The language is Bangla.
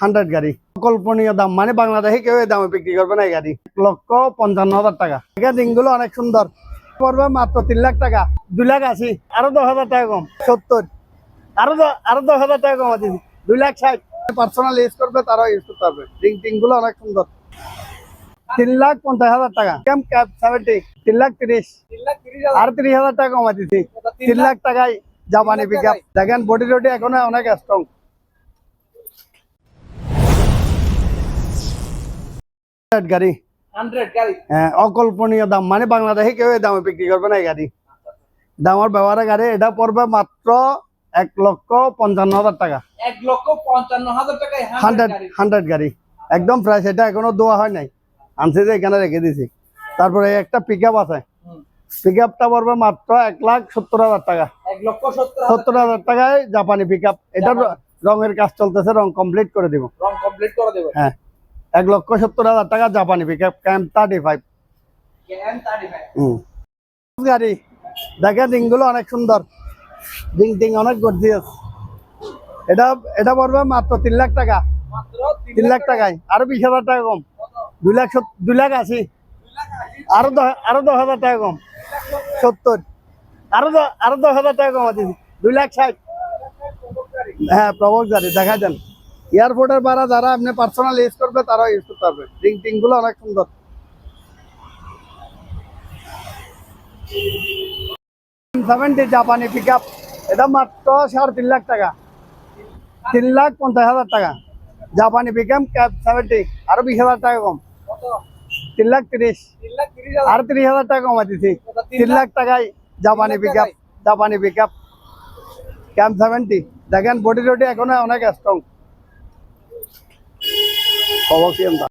হান্ড্রেড গাড়ি। কল্পনীয় দাম। মানে বাংলাদেশে কেউ এই দামে বিক্রি করবে না এই গাড়ি। এক লক্ষ পঞ্চান্ন হাজার টাকা। এখানে দিনগুলো অনেক সুন্দর। পড়বে মাত্র তিন লাখ টাকা। দুই লাখ আশি। আরও দশ হাজার টাকা কম। সত্তর। আরও আরও দশ হাজার টাকা কম আছে। দুই লাখ ষাট। পার্সোনাল ইউজ করবে তারাও ইউজ করতে পারবে। রিং টিংগুলো অনেক সুন্দর। তিন লাখ পঞ্চাশ হাজার টাকা। ক্যাম্প ক্যাপ সেভেন্টি তিন লাখ তিরিশ। আর তিরিশ হাজার টাকা কমা তিন লাখ টাকায় জাপানি পিক আপ দেখেন বডি রডি এখনও অনেক স্ট্রং হান্ড্রেড গাড়ি। হ্যাঁ, অকল্পনীয় দাম। মানে বাংলাদেশে কেউ এই দামে বিক্রি করবে না এই গাড়ি। দামের গাড়ি এটা পড়বে মাত্র এক লক্ষ পঞ্চান্ন হাজার টাকা। এক লক্ষ পঞ্চান্ন হাজার টাকায় হান্ড্রেড হান্ড্রেড গাড়ি। একদম ফ্রেশ এটা এখনও দোয়া হয় নাই। আনছি যে এখানে রেখে দিছি। তারপরে একটা পিক আপ আছে। পিক আপটা পড়বে মাত্র এক লাখ সত্তর হাজার টাকা। এক লক্ষ সত্তর হাজার টাকায় জাপানি পিক আপ এটার রঙের কাজ চলতেছে রং কমপ্লিট করে দিব। রং কমপ্লিট করে দেবে। হ্যাঁ। এক লক্ষ সত্তর হাজার টাকা জাপানি ক্যাম্প থার্টি ফাইভ গাড়ি, দেখে রিংগুলো অনেক সুন্দর। রিং টিং অনেক গর্জিয়াস এটা এটা পড়বে মাত্র তিন লাখ টাকা। তিন লাখ টাকায়। আরও বিশ হাজার টাকা কম। দুই লাখ দুই লাখ আশি। আরও দশ আরও দশ হাজার টাকা কম। সত্তর। আরও আরও দশ হাজার টাকা কম আছে। দুই লাখ ষাট। হ্যাঁ প্রবল গাড়ি দেখা যান এয়ারপোর্টের ভাড়া যারা আপনি পার্সোনাল ইউজ করবে, তারাও ইউজ করতে পারবে। রিং টিংগুলো অনেক সুন্দর। সেভেন্টি জাপানি পিক আপ এটা মাত্র সাড়ে তিন লাখ টাকা। তিন লাখ পঞ্চাশ হাজার টাকা। জাপানি পিক আপ ক্যাব সেভেন্টি আরও বিশ হাজার টাকা কম। তিন লাখ তিরিশ। আর তিরিশ হাজার টাকা কমা দিছি তিন লাখ টাকায় জাপানি পিক আপ জাপানি পিক আপ ক্যাম্প সেভেন্টি দেখেন বডি রোডি এখনও অনেক স্ট্রং 好好检查